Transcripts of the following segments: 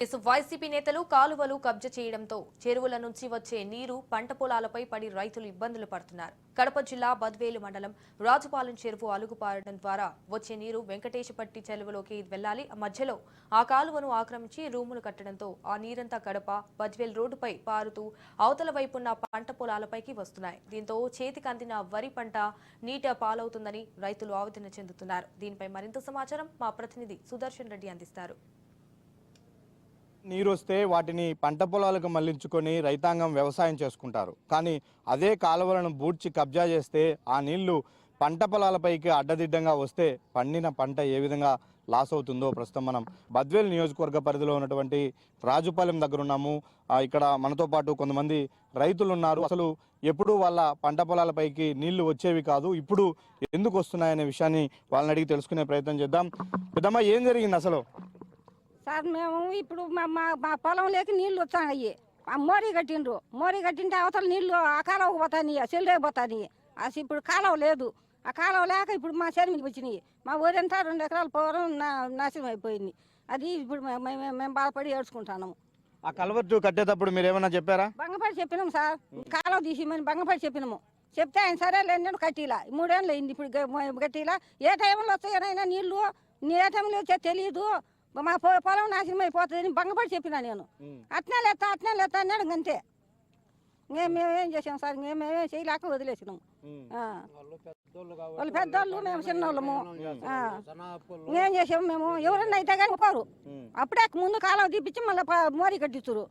Case YCP నేతలు కాలువలు కబ్జా చేయడంతో చెరువుల నుంచి వచ్చే నీరు పంట పొలాలపై పడి రైతులు ఇబ్బందులు పడుతున్నారు. కడప జిల్లా బద్వేలు మండలం రాజుపాలెం చెరువు అలుగుపారడం ద్వారా వచ్చే నీరు వెంకటేశపట్టి చెరువులోకి వెళ్ళాలి మధ్యలో ఆ కాలువను ఆక్రమించి రూములు కట్టడంతో ఆ నీరంతా కడప బద్వేల్ రోడ్డుపై పారుతూ అవతల వైపున్న పంట పొలాలపైకి వస్తున్నాయి. దీంతో చేతికి అందిన వరి పంట నీట పాలవుతుందని రైతులు ఆవేదన చెందుతున్నారు. దీనిపై మరింత సమాచారం మా ప్రతినిధి సుదర్శన్ రెడ్డి అందిస్తారు. నీరు వస్తే వాటిని పంట పొలాలకు మళ్ళించుకొని రైతాంగం వ్యవసాయం చేసుకుంటారు. కానీ అదే కాలువలను బూడ్చి కబ్జా చేస్తే ఆ నీళ్ళు పంట పొలాలపైకి అడ్డదిడ్డంగా వస్తే పండిన పంట ఏ విధంగా లాస్ అవుతుందో ప్రస్తుతం మనం బద్వేల్ నియోజకవర్గ పరిధిలో ఉన్నటువంటి రాజుపాలెం దగ్గర ఉన్నాము. ఇక్కడ మనతో పాటు కొంతమంది రైతులు ఉన్నారు. అసలు ఎప్పుడు వాళ్ళ పంట పొలాలపైకి నీళ్ళు వచ్చేవి కాదు ఇప్పుడు ఎందుకు వస్తున్నాయనే విషయాన్ని వాళ్ళని అడిగి తెలుసుకునే ప్రయత్నం చేద్దాం. పెద్దమ్మ ఏం జరిగింది అసలు? సార్ మేము ఇప్పుడు మా మా మా పొలంలోకి నీళ్ళు వచ్చాయి. ఆ మోరీ కట్టిండ్రు. మోరీ కట్టింటే అవతల నీళ్ళు ఆ కాలువకు పోతాయి చెల్లుడే పోతాయి అసలు ఇప్పుడు కాలువ లేదు. ఆ కాలువ లేక ఇప్పుడు మా చెరువుకి వచ్చినాయి. మా ఊరంతా రెండు ఎకరాల పొలం నా నాశనం అయిపోయింది. అది ఇప్పుడు మేము బాధపడి ఏడ్చుకుంటున్నాము. ఆ కలవట్టు కట్టేటప్పుడు మీరు ఏమన్నా చెప్పారా? బంగపడి చెప్పినాము సార్. కాలువ తీసిమని బంగపడి చెప్పినాము. చెప్తే ఆయన సరే లేని కట్టిలా. మూడేళ్ళు అయింది ఇప్పుడు కట్టిలా ఏ టైంలో వస్తాయనైనా నీళ్ళు ఏ టైంలో వచ్చే తెలియదు మా పొ- పొలం నాశనం అయిపోతుందని బంగపడి చెప్పినా నేను. అట్నే లేతా అట్నే లేతా అన్నాడు ఇంకంతే ఇంకే మేమేం చేసాం సార్? ఇంకే మేమేం చేయలేక వదిలేసినాం. ఆ. వాళ్ళు పెద్దోళ్ళు మేము చిన్నోళ్ళము. ఆ. ఇంకేం చేసాము మేము? ఎవరన్నా అయితే కానీ పోరు. అప్పుడే ముందు కాలం తీపిచ్చి మళ్ళీ మోరీ కట్టించురు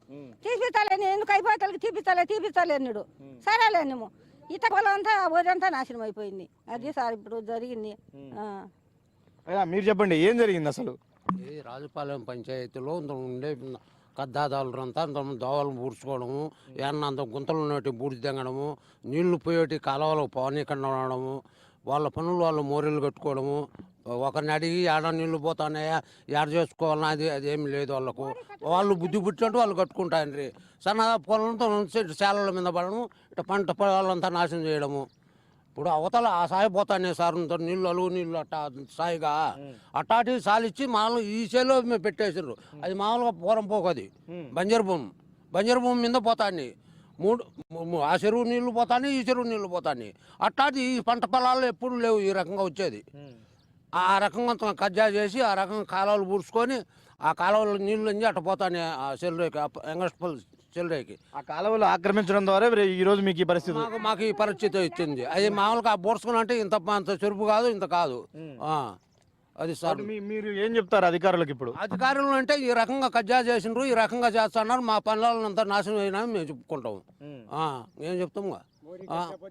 తీపిస్తాలేని ఎందుకు అయిపోతాలకి తీపిస్తాలే తీపిస్తాలే అన్నాడు. సరేలే నువ్వు ఇత పొలం అంతా ఊరంతా నాశనం అయిపోయింది. అది సార్ ఇప్పుడు జరిగింది. ఆ. అయ్యా, మీరు చెప్పండి ఏం జరిగింది అసలు? ఈ రాజుపాలెం పంచాయతీలో ఉండే కద్దాదాలు అంతా దోవలు పూడ్చుకోవడము ఏమన్నా అంత గుంతలు ఉన్నట్టు బూడిద తెగడము నీళ్ళు పోయేటి కాలువలు పోనీకుండా ఉండడము వాళ్ళ పనులు వాళ్ళు మోరీలు కట్టుకోవడము ఒకరిని అడిగి ఏడ నీళ్ళు పోతానాయా ఏడ చేసుకోవాలన్నా అది అదేమి లేదు వాళ్ళకు. వాళ్ళు బుద్ధి పుట్టినట్టు వాళ్ళు కట్టుకుంటారు సన్నగా పొలంతో శాలల మీద పడము ఇట్లా పంట పొలాలంతా నాశనం చేయడము. ఇప్పుడు అవతల ఆ సాయి పోతానే సార్ నీళ్ళు అలుగు నీళ్ళు అట్టా సాయిగా. అట్టాటి సాలిచ్చి మామూలు ఈ చేలో మేము. పెట్టేసారు అది మామూలుగా పూరం పోకది. బంజరు భూమి. బంజరు భూమి మీద పోతాన్ని మూడు ఆ చెరువు నీళ్ళు పోతాని ఈ చెరువు నీళ్ళు పోతాని అట్టాటి ఈ పంట పొలాల్లో ఎప్పుడు లేవు ఈ రకంగా వచ్చేది. ఆ రకంగా కబ్జా చేసి ఆ రకంగా కాలువలు పూడ్చుకొని ఆ కాలువలో నీళ్ళు అట్ట పోతానే ఆ చెల్లురేకి ఎంగస్పల్ చెల్లురేకి. ఆ కాలువలు ఆక్రమించడం ద్వారా ఈ రోజు మీకు ఈ పరిస్థితి మాకు మాకు ఈ పరిస్థితి వచ్చింది. అది మామూలుగా బోడ్చుకుని అంటే ఇంత అంత చెరుపు కాదు ఇంత కాదు. ఆ, అది సార్. మీ- మీరు ఏం చెప్తారు అధికారులకు ఇప్పుడు? అధికారులు అంటే ఈ రకంగా కబ్జా చేసిండ్రు ఈ రకంగా చేస్తున్నారు మా పనులను అంతా నాశనం అయినా మేము చెప్పుకుంటాం ఆ, ఏం చెప్తాము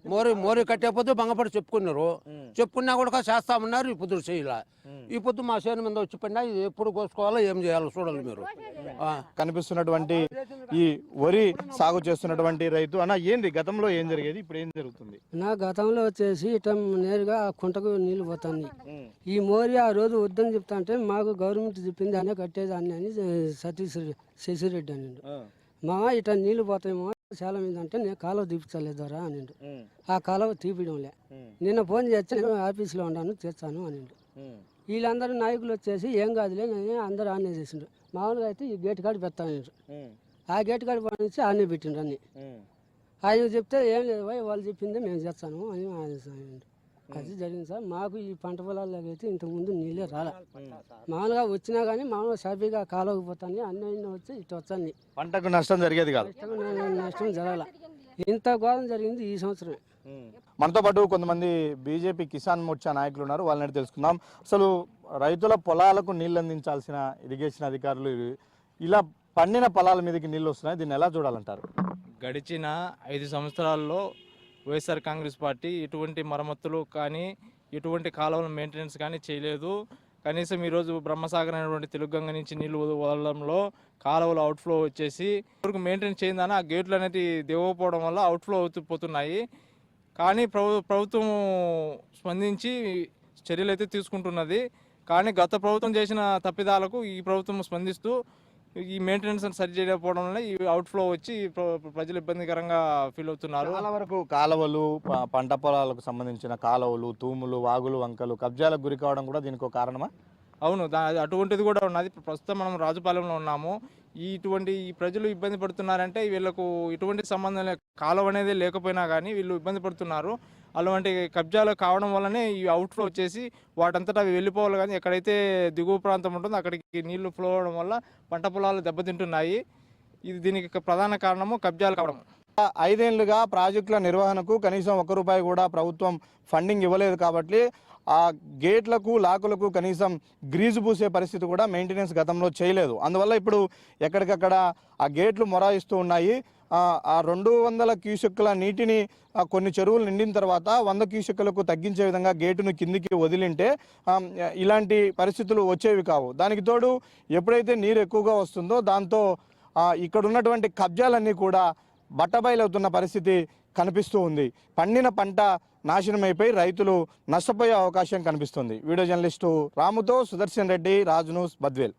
మోరీ మోరీ కట్టేపోతే బంగపడి చెప్పుకున్నారు. చెప్పుకున్నా కూడా చేస్తామన్నారు ఈ పొద్దు చేయలే ఈ పొద్దు మా చేను మీద వచ్చి పడినా ఇది ఎప్పుడు కోసుకోవాలో ఏం చేయాలో చూడాలి మీరు. ఆ. కనిపిస్తున్నటువంటి ఈ వరి సాగు చేస్తున్నటువంటి రైతు. అన్న ఏంది గతంలో ఏం జరిగేది? ఇప్పుడు ఏం జరుగుతుంది? నా గతంలో వచ్చేసి ఇట నేరుగా ఆ కుంటకు నీళ్ళు పోతాయి ఈ మోరి ఆ రోజు వద్దని చెప్తా అంటే మాకు గవర్నమెంట్ చెప్పింది అనే కట్టేదాన్ని అని సతీష్ రెడ్డి శశిరెడ్డి అని మా ఇట నీళ్ళు పోతాయేమో చాలా మీద అంటే నేను కాలువ తీపించలేదురా అనిండు ఆ కాలువ తీపియడంలే. నిన్న ఫోన్ చేస్తే నేను ఆఫీస్లో ఉన్నాను తెచ్చాను అనిండు. వీళ్ళందరూ నాయకులు వచ్చేసి ఏం కాదులే నేను అందరూ ఆనే చేసిండ్రు మామూలుగా అయితే ఈ గేట్ కాడ పెడతాను ఆ గేట్ కాడ పంపించి ఆనే పెట్టిండ్రు అన్ని. ఆయన చెప్తే ఏం లేదు వాళ్ళు చెప్పిందే మేము చేస్తాను అని ఆయన అది జరిగింది సార్. మాకు ఈ పంట పొలాల్లోకి అయితే ఇంతకుముందు నీళ్ళే రాలే. మామూలుగా వచ్చినా కానీ మామూలుగా సాఫీగా కాలువకి పోతాను అన్నీ అన్నీ వచ్చి ఇటు వచ్చాను పంటకు నష్టం జరిగేది కాదు. నష్టం జరగాల. ఇంత ఘోరం జరిగింది ఈ సంవత్సరమే. మనతో పాటు కొంతమంది బీజేపీ కిసాన్ మోర్చా నాయకులు ఉన్నారు వాళ్ళని తెలుసుకుందాం. అసలు రైతుల పొలాలకు నీళ్ళు అందించాల్సిన ఇరిగేషన్ అధికారులు ఇలా పండిన పొలాల మీదకి నీళ్ళు వస్తున్నాయి. దీన్ని ఎలా చూడాలంటారు? గడిచిన ఐదు సంవత్సరాల్లో వైఎస్ఆర్ కాంగ్రెస్ పార్టీ ఎటువంటి మరమ్మతులు కానీ ఎటువంటి కాలువల మెయింటెనెన్స్ కానీ చేయలేదు. కనీసం ఈరోజు బ్రహ్మసాగర్ అనేటువంటి తెలుగుగంగ నుంచి నీళ్ళు వదలడంలో కాలువలు అవుట్ఫ్లో వచ్చేసి వరకు మెయింటైన్ చేయిందని ఆ గేట్లు అనేది దిగకపోవడం వల్ల అవుట్ఫ్లో అవుతూ పోతున్నాయి. కానీ ప్రభు ప్రభుత్వం స్పందించి చర్యలు అయితే తీసుకుంటున్నది. కానీ గత ప్రభుత్వం చేసిన తప్పిదాలకు ఈ ప్రభుత్వం స్పందిస్తూ ఈ మెయింటెనెన్స్ సరి చేయకపోవడం వల్ల ఈ అవుట్ఫ్లో వచ్చి ప్ర- ప్రజలు ఇబ్బందికరంగా ఫీల్ అవుతున్నారు. చాలా వరకు కాలువలు పంట పొలాలకు సంబంధించిన కాలువలు తూములు వాగులు వంకలు కబ్జాలకు గురి కావడం కూడా దీనికి ఒక కారణమా? అవును దా అటువంటిది కూడా ఉన్నది. ఇప్పుడు ప్రస్తుతం మనం రాజుపాలెంలో ఉన్నాము. ఈ ఇటువంటి ఈ ప్రజలు ఇబ్బంది పడుతున్నారంటే వీళ్ళకు ఇటువంటి సంబంధం లే అనేది లేకపోయినా కానీ వీళ్ళు ఇబ్బంది పడుతున్నారు. అలాంటి కబ్జాలు కావడం వల్లనే ఈ అవుట్ఫ్లో వచ్చేసి వాటంతటా అవి వెళ్ళిపోవాలి కానీ ఎక్కడైతే దిగువ ప్రాంతం ఉంటుందో అక్కడికి నీళ్ళు ఫ్లో అవడం వల్ల పంట పొలాలు దెబ్బతింటున్నాయి. ఇది దీనికి ప్రధాన కారణము కబ్జాలు కావడం. ఐదేళ్ళుగా ప్రాజెక్టుల నిర్వహణకు కనీసం ఒక్క రూపాయి కూడా ప్రభుత్వం ఫండింగ్ ఇవ్వలేదు కాబట్టి ఆ గేట్లకు లాకులకు కనీసం గ్రీజు పూసే పరిస్థితి కూడా మెయింటెనెన్స్ గతంలో చేయలేదు. అందువల్ల ఇప్పుడు ఎక్కడికక్కడ ఆ గేట్లు మొరాయిస్తూ ఉన్నాయి. ఆ, రెండు వందల క్యూసెక్కుల నీటిని కొన్ని చెరువులు నిండిన తర్వాత వంద క్యూసెక్కులకు తగ్గించే విధంగా గేటును కిందికి వదిలింటే ఇలాంటి పరిస్థితులు వచ్చేవి కావు. దానికి తోడు ఎప్పుడైతే నీరు ఎక్కువగా వస్తుందో దాంతో ఇక్కడ ఉన్నటువంటి కబ్జాలన్నీ కూడా బట్టబయలవుతున్న పరిస్థితి కనిపిస్తూ ఉంది. పండిన పంట నాశనమైపోయి రైతులు నష్టపోయే అవకాశం కనిపిస్తుంది. వీడియో జర్నలిస్టు రాముతో సుదర్శన్ రెడ్డి రాజు న్యూస్ బద్వేల్.